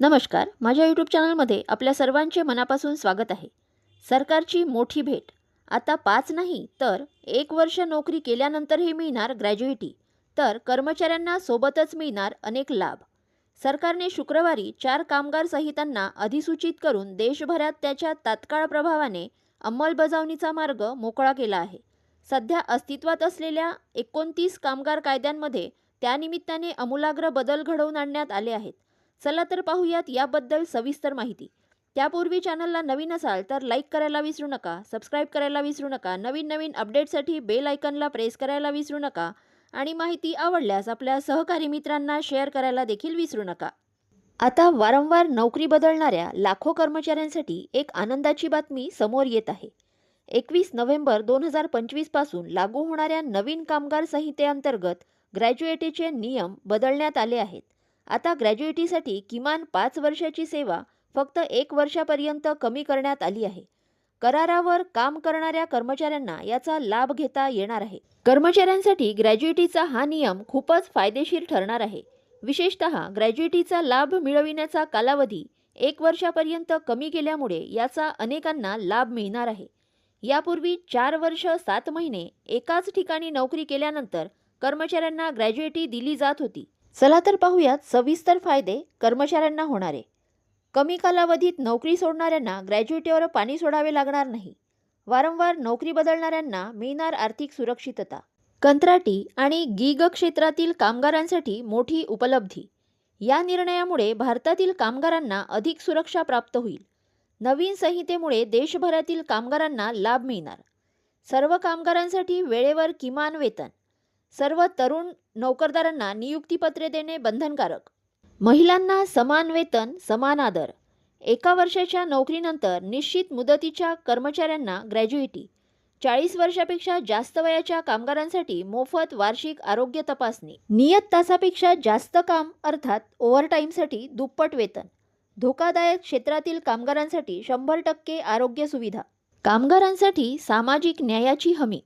नमस्कार माझ्या यूट्यूब चॅनलमध्ये आपल्या सर्वांचे मनापासून स्वागत आहे. सरकारची मोठी भेट. आता पाच नाही तर एक वर्ष नोकरी केल्यानंतरही मिळणार ग्रॅज्युएटी तर कर्मचाऱ्यांना सोबतच मिळणार अनेक लाभ. सरकारने शुक्रवारी चार कामगार संहितांना अधिसूचित करून देशभरात त्याच्या तात्काळ प्रभावाने अंमलबजावणीचा मार्ग मोकळा केला आहे. सध्या अस्तित्वात असलेल्या एकोणतीस कामगार कायद्यांमध्ये त्यानिमित्ताने आमूलाग्र बदल घडवून आणण्यात आले आहेत. चला तर पाहूयात याबद्दल सविस्तर माहिती. त्यापूर्वी चॅनलला नवीन असाल तर लाईक करायला विसरू नका सबस्क्राईब करायला विसरू नका नवीन नवीन अपडेटसाठी बेल आयकनला प्रेस करायला विसरू नका आणि माहिती आवडल्यास आपल्या सहकारी मित्रांना शेअर करायला देखील विसरू नका. आता वारंवार नोकरी बदलणाऱ्या लाखो कर्मचाऱ्यांसाठी एक आनंदाची बातमी समोर येत आहे. एकवीस नोव्हेंबर दोन हजार पंचवीसपासून लागू होणाऱ्या नवीन कामगार संहितेअंतर्गत ग्रॅज्युएटीचे नियम बदलण्यात आले आहेत. आता ग्रॅज्युएटीसाठी किमान पाच वर्षाची सेवा फक्त एक वर्षापर्यंत कमी करण्यात आली आहे. करारावर काम करणाऱ्या कर्मचाऱ्यांना याचा लाभ घेता येणार आहे. कर्मचाऱ्यांसाठी ग्रॅज्युएटीचा हा नियम खूपच फायदेशीर ठरणार आहे. विशेषत ग्रॅज्युएटीचा लाभ मिळविण्याचा कालावधी एक वर्षापर्यंत कमी केल्यामुळे याचा अनेकांना लाभ मिळणार आहे. यापूर्वी चार वर्ष सात महिने एकाच ठिकाणी नोकरी केल्यानंतर कर्मचाऱ्यांना ग्रॅज्युएटी दिली जात होती. चला तर पाहूयात सविस्तर फायदे कर्मचाऱ्यांना होणारे. कमी कालावधीत नोकरी सोडणाऱ्यांना ग्रॅज्युएटीवर पाणी सोडावे लागणार नाही. वारंवार नोकरी बदलणाऱ्यांना मिळणार आर्थिक सुरक्षितता. कंत्राटी आणि गीग क्षेत्रातील कामगारांसाठी मोठी उपलब्धी. या निर्णयामुळे भारतातील कामगारांना अधिक सुरक्षा प्राप्त होईल. नवीन संहितेमुळे देशभरातील कामगारांना लाभ मिळणार. सर्व कामगारांसाठी वेळेवर किमान वेतन. सर्व तरुण नोकरदारांना नियुक्तीपत्रे देणे बंधनकारक. महिलांना समान वेतन समान आदर. एका वर्षाच्या नोकरीनंतर निश्चित मुदतीच्या कर्मचाऱ्यांना ग्रॅज्युएटी. चाळीस वर्षापेक्षा जास्त वयाच्या कामगारांसाठी मोफत वार्षिक आरोग्य तपासणी. नियत तासापेक्षा जास्त काम अर्थात ओव्हरटाईमसाठी दुप्पट वेतन. धोकादायक क्षेत्रातील कामगारांसाठी शंभर टक्के आरोग्य सुविधा. कामगारांसाठी सामाजिक न्यायाची हमी.